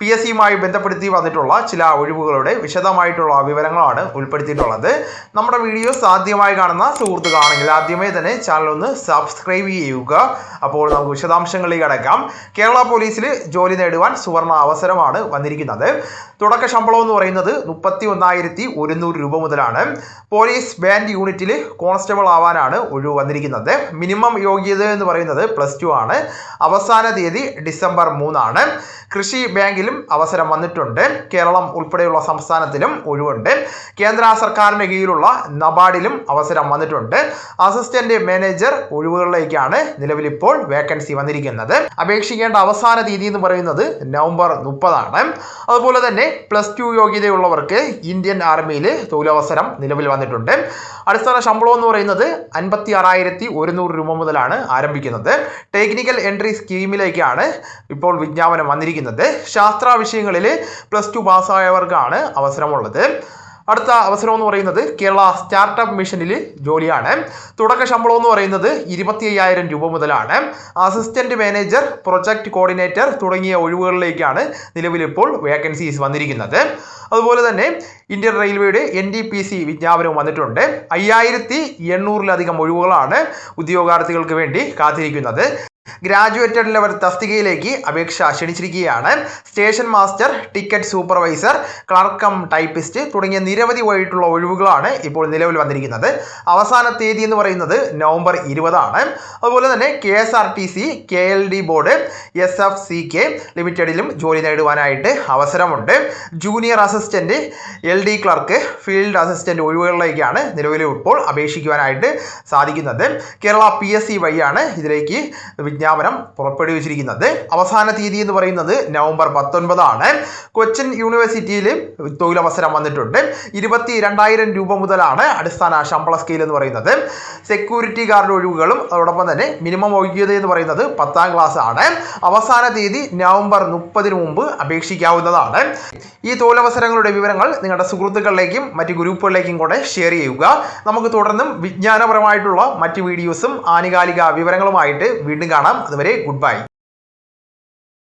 P S സിയുമായി ബന്ധപ്പെടുത്തി വന്നിട്ടുള്ള ചില ഒഴിവുകളുടെ വിശദമായിട്ടുള്ള വിവരങ്ങളാണ് ഉൾപ്പെടുത്തിയിട്ടുള്ളത്. നമ്മുടെ വീഡിയോസ് ആദ്യമായി കാണുന്ന സുഹൃത്തുക്കളാണെങ്കിൽ ആദ്യമേ തന്നെ ചാനൽ ഒന്ന് സബ്സ്ക്രൈബ് ചെയ്യുക. അപ്പോൾ നമുക്ക് വിശദാംശങ്ങളിലേക്ക് അടക്കാം കേരള പോലീസിൽ ജോലി നേടുവാൻ സുവർണ അവസരമാണ് വന്നിരിക്കുന്നത്. തുടക്ക ശമ്പളം എന്ന് പറയുന്നത് മുപ്പത്തി ഒന്നായിരത്തി ഒരുന്നൂറ് രൂപ മുതലാണ്. പോലീസ് ബാൻഡ് യൂണിറ്റിൽ കോൺസ്റ്റബിൾ ആവാനാണ് ഒഴിവ് വന്നിരിക്കുന്നത്. മിനിമം യോഗ്യത എന്ന് പറയുന്നത് പ്ലസ് ടു ആണ്. അവസാന തീയതി ഡിസംബർ മൂന്നാണ്. കൃഷി ബാങ്കിലും അവസരം വന്നിട്ടുണ്ട്. കേരളം ഉൾപ്പെടെയുള്ള സംസ്ഥാനത്തിലും ഒഴിവുണ്ട്. കേന്ദ്ര സർക്കാരിന്റെ കീഴിലുള്ള നബാർഡിലും അവസരം വന്നിട്ടുണ്ട്. അസിസ്റ്റന്റ് മാനേജർ ഒഴിവുകളിലേക്കാണ് നിലവിലിപ്പോൾ വേക്കൻസി വന്നിരിക്കുന്നത്. അപേക്ഷിക്കേണ്ട അവസാന തീയതി എന്ന് പറയുന്നത് നവംബർ മുപ്പതാണ്. അതുപോലെ തന്നെ പ്ലസ് ടു യോഗ്യതയുള്ളവർക്ക് ഇന്ത്യൻ ആർമിയിൽ തൊഴിലവസരം നിലവിൽ വന്നിട്ടുണ്ട്. അടിസ്ഥാന ശമ്പളം എന്ന് പറയുന്നത് അൻപത്തി ആറായിരത്തി ഒരുന്നൂറ് രൂപ മുതലാണ് ആരംഭിക്കുന്നത്. ടെക്നിക്കൽ എൻട്രി സ്കീമിലേക്കാണ് ഇപ്പോൾ വിജ്ഞാപനം വന്നിരിക്കുന്നത്. ശാസ്ത്ര വിഷയങ്ങളിൽ പ്ലസ് ടു പാസ്സായവർക്കാണ് അവസരമുള്ളത്. അടുത്ത അവസരം എന്ന് പറയുന്നത് കേരള സ്റ്റാർട്ടപ്പ് മിഷനിൽ ജോലിയാണ്. തുടക്ക ശമ്പളം എന്ന് പറയുന്നത് ഇരുപത്തി അയ്യായിരം രൂപ മുതലാണ്. അസിസ്റ്റന്റ് മാനേജർ പ്രൊജക്ട് കോർഡിനേറ്റർ തുടങ്ങിയ ഒഴിവുകളിലേക്കാണ് നിലവിലിപ്പോൾ വേക്കൻസീസ് വന്നിരിക്കുന്നത്. അതുപോലെ തന്നെ ഇന്ത്യൻ റെയിൽവേയുടെ എൻ ഡി പി സി വിജ്ഞാപനവും വന്നിട്ടുണ്ട്. അയ്യായിരത്തി എണ്ണൂറിലധികം ഒഴിവുകളാണ് ഉദ്യോഗാർത്ഥികൾക്ക് വേണ്ടി കാത്തിരിക്കുന്നത്. ഗ്രാജുവേറ്റഡ് ലെവൽ തസ്തികയിലേക്ക് അപേക്ഷ ക്ഷണിച്ചിരിക്കുകയാണ്. സ്റ്റേഷൻ മാസ്റ്റർ ടിക്കറ്റ് സൂപ്പർവൈസർ ക്ലർക്കം ടൈപ്പിസ്റ്റ് തുടങ്ങിയ നിരവധി വഴിയിട്ടുള്ള ഒഴിവുകളാണ് ഇപ്പോൾ നിലവിൽ വന്നിരിക്കുന്നത്. അവസാന തീയതി എന്ന് പറയുന്നത് നവംബർ ഇരുപതാണ്. അതുപോലെ തന്നെ K S R T C K L D board S F C K ലിമിറ്റഡിലും ജോലി നേടുവാനായിട്ട് അവസരമുണ്ട്. Junior assistant L D clerk field assistant ഒഴിവുകളിലേക്കാണ് നിലവിൽ ഇപ്പോൾ അപേക്ഷിക്കുവാനായിട്ട് സാധിക്കുന്നത്. കേരള പി എസ് സി വഴിയാണ് ഇതിലേക്ക് വിജ്ഞാപനം പുറപ്പെടുവിച്ചിരിക്കുന്നത്. അവസാന തീയതി എന്ന് പറയുന്നത് നവംബർ പത്തൊൻപതാണ്. കൊച്ചിൻ യൂണിവേഴ്സിറ്റിയിൽ തൊഴിലവസരം വന്നിട്ടുണ്ട്. ഇരുപത്തി രണ്ടായിരം രൂപ മുതലാണ് അടിസ്ഥാന ശമ്പള സ്കെയിൽ എന്ന് പറയുന്നത്. സെക്യൂരിറ്റി ഗാർഡ് ഒഴിവുകളും അതോടൊപ്പം തന്നെ മിനിമം യോഗ്യത എന്ന് പറയുന്നത് പത്താം ക്ലാസ് ആണ്. അവസാന തീയതി നവംബർ മുപ്പതിന് മുമ്പ് അപേക്ഷിക്കാവുന്നതാണ്. ഈ തൊഴിലവസരങ്ങളുടെ വിവരങ്ങൾ നിങ്ങളുടെ സുഹൃത്തുക്കളിലേക്കും മറ്റ് ഗ്രൂപ്പുകളിലേക്കും കൂടെ ഷെയർ ചെയ്യുക. നമുക്ക് തുടർന്നും വിജ്ഞാനപരമായിട്ടുള്ള മറ്റ് വീഡിയോസും ആനുകാലിക വിവരങ്ങളുമായിട്ട് വീണ്ടും കാണാം. பார்க்கலாம் அதுவரை குட் பாய்